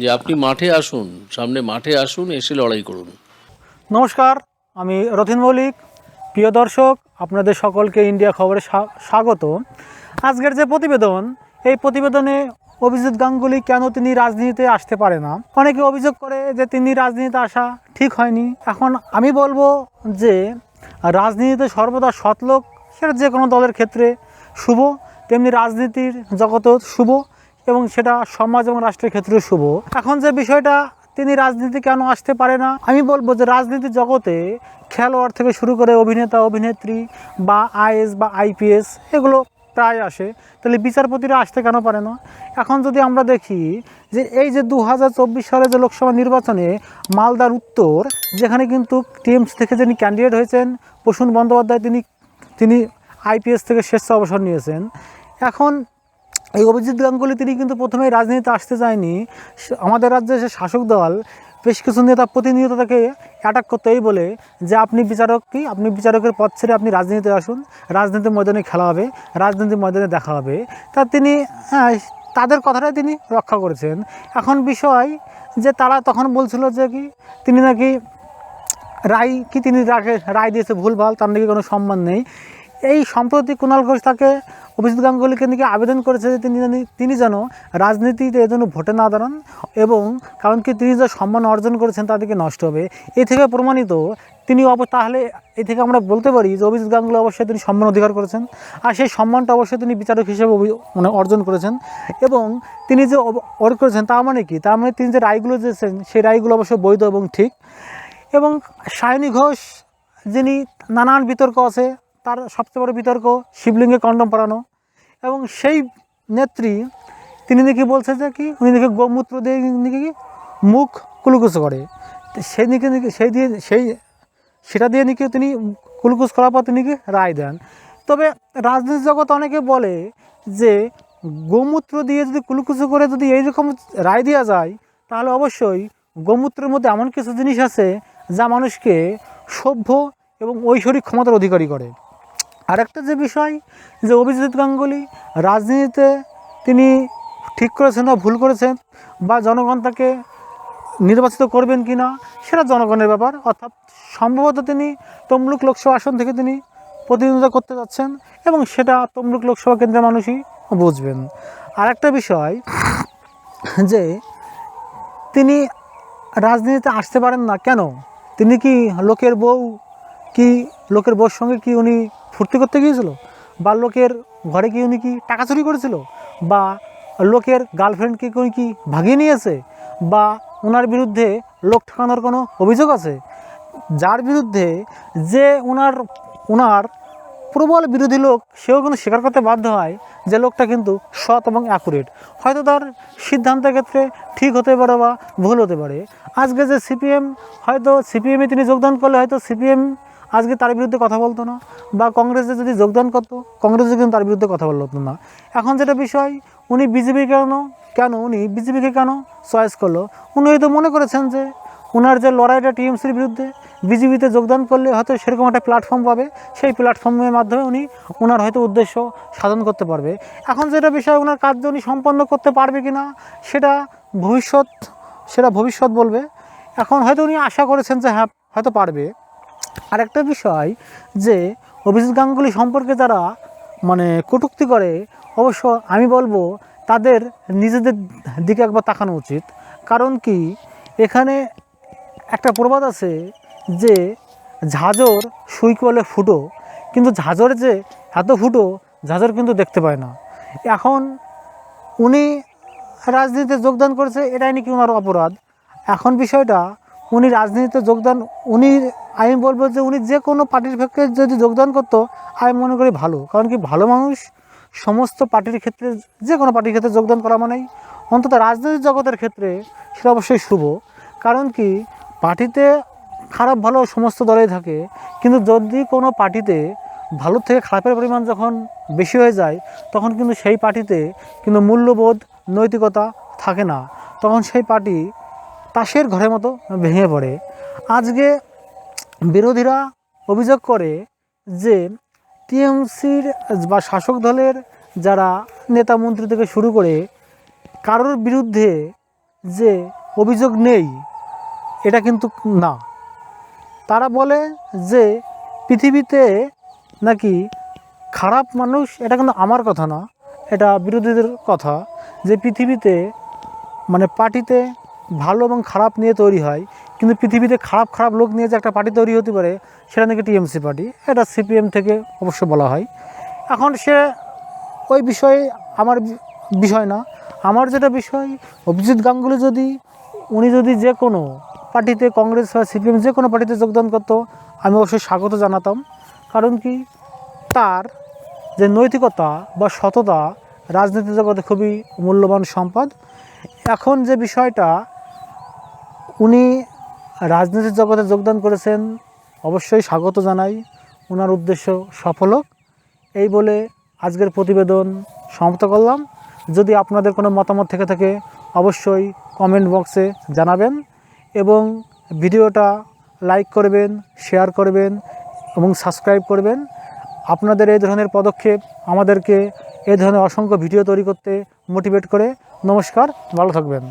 যে আপনি মাঠে আসুন, সামনে মাঠে আসুন, এসে লড়াই করুন। নমস্কার, আমি রথিন মৌলিক প্রিয় দর্শক, আপনাদের সকলকে ইন্ডিয়া খবরে স্বা- স্বাগত। আজকের যে প্রতিবেদন, এই প্রতিবেদনে অভিজিৎ গাঙ্গুলি কেন তিনি রাজনীতিতে আসতে পারে না? অনেকে অভিযোগ করে যে তিনি রাজনীতিতে আসা ঠিক হয়নি। এখন আমি বলব যে, রাজনীতিতে সর্বদা সৎলোক, সেটা যে কোনো দলের ক্ষেত্রে শুভ, তেমনি রাজনীতির জগতেও শুভ। এবং সেটা সমাজ এবং রাষ্ট্রের ক্ষেত্রেও শুভ। এখন যে বিষয়টা, তিনি রাজনীতি কেন আসতে পারে না? আমি বলব যে রাজনীতি জগতে খেলোয়াড় থেকে শুরু করে অভিনেতা, অভিনেত্রী বা আইএস বা আইপিএস, এগুলো প্রায় আসে। তাহলে বিচারপতিরা আসতে কেন পারে না? এখন যদি আমরা দেখি যে এই যে দু হাজার চব্বিশ সালে যে লোকসভা নির্বাচনে মালদার উত্তর, যেখানে কিন্তু টিএমসি থেকে যিনি ক্যান্ডিডেট হয়েছেন, প্রসূন বন্দ্যোপাধ্যায় তিনি তিনি আইপিএস থেকে শেষ অবসর নিয়েছেন। এখন এই অভিজিৎ গাঙ্গুলি তিনি কিন্তু প্রথমেই রাজনীতিতে আসতে চায়নি। আমাদের রাজ্যে যে শাসক দল, বেশ কিছু নেতা প্রতিনিয়ত তাকে অ্যাটাক করতো এই বলে যে, আপনি বিচারক কি? আপনি বিচারকের পথ ছেড়ে আপনি রাজনীতিতে আসুন। রাজনীতির ময়দানে খেলা হবে রাজনীতির ময়দানে দেখা হবে। তা তিনি হ্যাঁ তাদের কথাটাই তিনি রক্ষা করেছেন। এখন বিষয় যে, তারা তখন বলছিল যে কি, তিনি নাকি রায় কি তিনি রায় দিয়েছে ভুলভাল, তার নাকি কোনো সম্মান নেই। এই সম্প্রতি কুণাল ঘোষ তাকে অভিজিৎ গাঙ্গুলিকে নাকি আবেদন করেছে যে তিনি তিনি যেন রাজনীতিতে জন্য ভোটে না দাঁড়ান এবং কারণ কি তিনি যা সম্মান অর্জন করেছেন তাদেরকে নষ্ট হবে। এ থেকে প্রমাণিত তিনি অব তাহলে এ থেকে আমরা বলতে পারি যে অভিজিৎ গাঙ্গুলি অবশ্যই তিনি সম্মান অধিকার করেছেন আর সেই সম্মানটা অবশ্যই তিনি বিচারক হিসেবে মানে অর্জন করেছেন এবং তিনি যে অর্জন করেছেন তার মানে কি? তার মানে তিনি যে রায়গুলো দিয়েছেন সেই রায়গুলো অবশ্যই বৈধ এবং ঠিক এবং সায়নী ঘোষ যিনি নানান বিতর্ক আছে তার সবচেয়ে বড় বিতর্ক শিবলিঙ্গে কন্ডম পরানো। এবং সেই নেত্রী, তিনি নাকি বলছে যে কি, উনি নাকি গোমূত্র দিয়ে নাকি মুখ কুলুকুচ করে। সেই নাকি সেই দিয়ে সেই সেটা দিয়ে নাকি তিনি কুলকুচ করার পর তিনি রায় দেন। তবে রাজনীতি জগৎ অনেকে বলে যে গোমূত্র দিয়ে যদি কুলকুচু করে যদি এইরকম রায় দেওয়া যায়, তাহলে অবশ্যই গোমূত্রের মধ্যে এমন কিছু জিনিস আছে যা মানুষকে সভ্য এবং ঐশ্বরিক ক্ষমতার অধিকারী করে। আরেকটা যে বিষয়, যে অভিজিৎ গাঙ্গুলি রাজনীতিতে তিনি ঠিক করেছেন বা ভুল করেছেন বা জনগণ তাকে নির্বাচিত করবেন কি না সেটা জনগণের ব্যাপার। অর্থাৎ সম্ভবত তিনি তমলুক লোকসভা আসন থেকে তিনি প্রতিদ্বন্দ্বিতা করতে যাচ্ছেন এবং সেটা তমলুক লোকসভা কেন্দ্রের মানুষই বুঝবেন। আরেকটা বিষয়, যে তিনি রাজনীতিতে আসতে পারেন না কেন? তিনি কি লোকের বউ, কি লোকের বউর সঙ্গে কি উনি ফুর্তি করতে গিয়েছিল? বা লোকের ঘরে কি উনি কি টাকা চুরি করেছিল? বা লোকের গার্লফ্রেন্ডকে উনি কি ভাগিয়ে নিয়েছে? বা ওনার বিরুদ্ধে লোক ঠকানোর কোনো অভিযোগ আছে? যার বিরুদ্ধে যে ওনার ওনার প্রবল বিরোধী লোক, সেও কিন্তু স্বীকার করতে বাধ্য হয় যে লোকটা কিন্তু সৎ এবং অ্যাকুরেট হয়তো তার সিদ্ধান্তের ক্ষেত্রে ঠিক হতে পারে বা ভুল হতে পারে। আজকে যে সিপিএম, হয়তো সিপিএমে তিনি যোগদান করলে হয়তো সিপিএম আজকে তার বিরুদ্ধে কথা বলতো না, বা কংগ্রেসে যদি যোগদান করতো কংগ্রেসে কিন্তু তার বিরুদ্ধে কথা বলতো না। এখন যেটা বিষয়, উনি বিজেপি কেন কেন উনি বিজেপিকে কেন চয়েস করল? উনি হয়তো মনে করেছেন যে ওনার যে লড়াইটা টিএমসির বিরুদ্ধে, বিজেপিতে যোগদান করলে হয়তো সেরকম একটা প্ল্যাটফর্ম পাবে। সেই প্ল্যাটফর্মের মাধ্যমে উনি ওনার হয়তো উদ্দেশ্য সাধন করতে পারবে। এখন যেটা বিষয় ওনার কার্য উনি সম্পন্ন করতে পারবে কি না সেটা ভবিষ্যৎ সেটা ভবিষ্যৎ বলবে। এখন হয়তো উনি আশা করেছেন যে হ্যাঁ হয়তো পারবে। আরেকটা বিষয় যে অভিজিৎ গাঙ্গুলি সম্পর্কে যারা মানে কটূক্তি করে, অবশ্য আমি বলব তাদের নিজেদের দিকে একবার তাকানো উচিত। কারণ কি, এখানে একটা প্রবাদ আছে যে ঝাঁঝর সুই বলে ফুটো, কিন্তু ঝাঁঝর যে এত ফুটো, ঝাঁঝর কিন্তু দেখতে পায় না। এখন উনি রাজনীতিতে যোগদান করেছে, এটাই নাকি ওনার অপরাধ। এখন বিষয়টা উনি রাজনীতিতে যোগদান, উনি, আমি বলব যে উনি যে কোনো পার্টির পক্ষে যদি যোগদান করতো, আমি মনে করি ভালো। কারণ কি ভালো মানুষ সমস্ত পার্টির ক্ষেত্রে, যে কোনো পার্টির ক্ষেত্রে যোগদান করা মানেই অন্তত রাজনৈতিক জগতের ক্ষেত্রে সেটা অবশ্যই শুভ। কারণ কি পার্টিতে খারাপ ভালো সমস্ত দলেই থাকে, কিন্তু যদি কোনো পার্টিতে ভালোর থেকে খারাপের পরিমাণ যখন বেশি হয়ে যায়, তখন কিন্তু সেই পার্টিতে কিন্তু মূল্যবোধ, নৈতিকতা থাকে না। তখন সেই পার্টি তাসের ঘরের মতো ভেঙে পড়ে। আজকে বিরোধীরা অভিযোগ করে যে টিএমসির বা শাসক দলের যারা নেতা মন্ত্রী থেকে শুরু করে কারোর বিরুদ্ধে যে অভিযোগ নেই, এটা কিন্তু না। তারা বলে যে পৃথিবীতে নাকি খারাপ মানুষ, এটা কিন্তু আমার কথা না, এটা বিরোধীদের কথা যে পৃথিবীতে মানে পার্টিতে ভালো এবং খারাপ নিয়ে তৈরি হয়। কিন্তু পৃথিবীতে খারাপ খারাপ লোক নিয়ে যে একটা পার্টি তৈরি হতে পারে, সেটা নাকি টিএমসি পার্টি? এটা সিপিএম থেকে অবশ্য বলা হয়। এখন সে ওই বিষয়ে আমার বিষয় না। আমার যেটা বিষয়, অভিজিৎ গাঙ্গুলি যদি, উনি যদি যে কোনো পার্টিতে কংগ্রেস বা সিপিএম যে কোনো পার্টিতে যোগদান করতো, আমি অবশ্যই স্বাগত জানাতাম। কারণ কি? তার যে নৈতিকতা বা সততা, রাজনীতি জগতে খুবই মূল্যবান সম্পদ। এখন যে বিষয়টা উনি রাজনীতির জগতে যোগদান করেছেন, অবশ্যই স্বাগত জানাই। ওনার উদ্দেশ্য সফল হোক। এই বলে আজকের প্রতিবেদন সমাপ্ত করলাম। যদি আপনাদের কোনো মতামত থেকে থাকে, অবশ্যই কমেন্ট বক্সে জানাবেন এবং ভিডিওটা লাইক করবেন শেয়ার করবেন এবং সাবস্ক্রাইব করবেন। আপনাদের এই ধরনের পদক্ষেপ আমাদেরকে এই ধরনের অসংখ্য ভিডিও তৈরি করতে মোটিভেট করে। নমস্কার, ভালো থাকবেন।